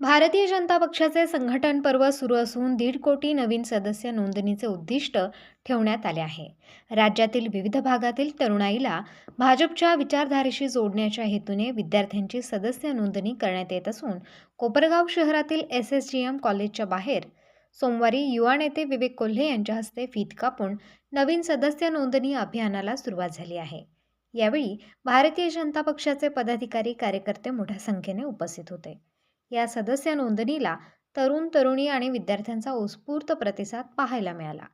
भारतीय जनता पक्षाचे संघटन पर्व सुरू असून दीड कोटी नवीन सदस्य नोंदणीचे उद्दिष्ट ठेवण्यात आले आहे. राज्यातील विविध भागातील तरुणाईला भाजपच्या विचारधारेशी जोडण्याच्या हेतूने विद्यार्थ्यांची सदस्य नोंदणी करण्यात येत असून कोपरगाव शहरातील एस एस जी एम कॉलेजच्या बाहेर सोमवारी युवा नेते विवेक कोल्हे यांच्या हस्ते फीत कापून नवीन सदस्य नोंदणी अभियानाला सुरुवात झाली आहे. यावेळी भारतीय जनता पक्षाचे पदाधिकारी कार्यकर्ते मोठ्या संख्येने उपस्थित होते. या सदस्य नोंदणीला तरुण तरुणी आणि विद्यार्थ्यांचा उत्स्फूर्त प्रतिसाद पाहायला मिळाला.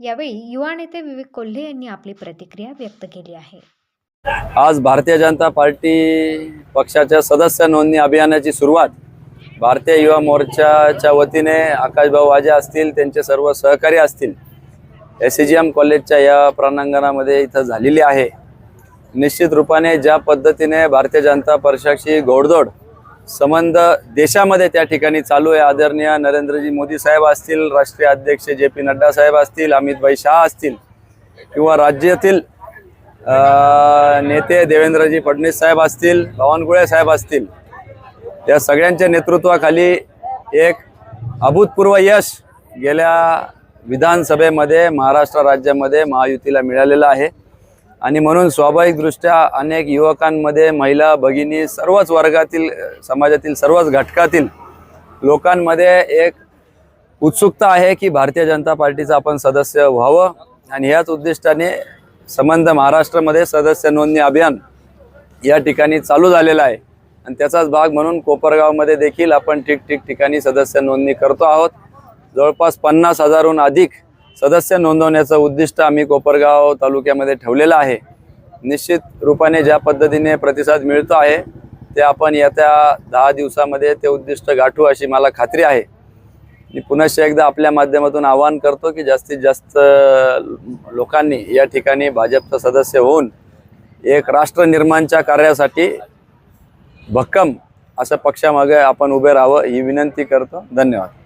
यावेळी युवा नेते विवेक कोल्हे यांनी आपली प्रतिक्रिया व्यक्त केली आहे. आज भारतीय जनता पार्टी पक्षाच्या सदस्य नोंदणी अभियानाची सुरुवात भारतीय युवा मोर्चाच्या वतीने आकाशभाऊ वाजे असतील त्यांचे सर्व सहकारी असतील एस जी एम कॉलेजच्या या प्रांगणामध्ये इथं झालेली आहे. निश्चित रूपाने ज्या पद्धतीने भारतीय जनता पक्षाची घोडदौड संबंध देशामध्ये त्या ठिकाणी चालू आहे. आदरणीय नरेंद्रजी मोदी साहेब असतील राष्ट्रीय अध्यक्ष जे पी नड्डा साहेब असतील अमितभाई शाह असतील किंवा राज्यातील नेते देवेंद्रजी फडणवीस साहेब असतील बावनकुळे साहेब असतील या सगळ्यांच्या नेतृत्वाखाली एक अभूतपूर्व यश गेल्या विधानसभेमध्ये महाराष्ट्र राज्यामध्ये महायुतीला मिळालेलं आहे. आणि म्हणून स्वाभाविकदृष्ट्या अनेक युवकांमध्ये महिला भगिनी सर्वच वर्गातील समाजातील सर्वच घटकातील लोकांमध्ये एक उत्सुकता आहे की भारतीय जनता पार्टीचं आपण सदस्य व्हावं. आणि ह्याच उद्दिष्टाने संबंध महाराष्ट्रामध्ये सदस्य नोंदणी अभियान या ठिकाणी चालू झालेलं आहे. आणि त्याचाच भाग म्हणून कोपरगावमध्ये देखील आपण ठिकठिक ठिकाणी सदस्य नोंदणी करतो आहोत. जवळपास पन्नास हजारहून अधिक सदस्य नोंदवण्याचं उद्दिष्ट आम्ही कोपरगाव तालुक्यामध्ये ठेवलेलं आहे. निश्चित रूपाने ज्या पद्धतीने प्रतिसाद मिळतो आहे ते आपण येत्या दहा दिवसामध्ये ते उद्दिष्ट गाठू अशी मला खात्री आहे. मी पुनश्च एकदा आपल्या माध्यमातून आवाहन करतो की जास्तीत जास्त लोकांनी या ठिकाणी भाजपचं सदस्य होऊन एक राष्ट्र निर्माणच्या कार्यासाठी भक्कम असं पक्षामागे आपण उभे राहावं ही विनंती करतो. धन्यवाद.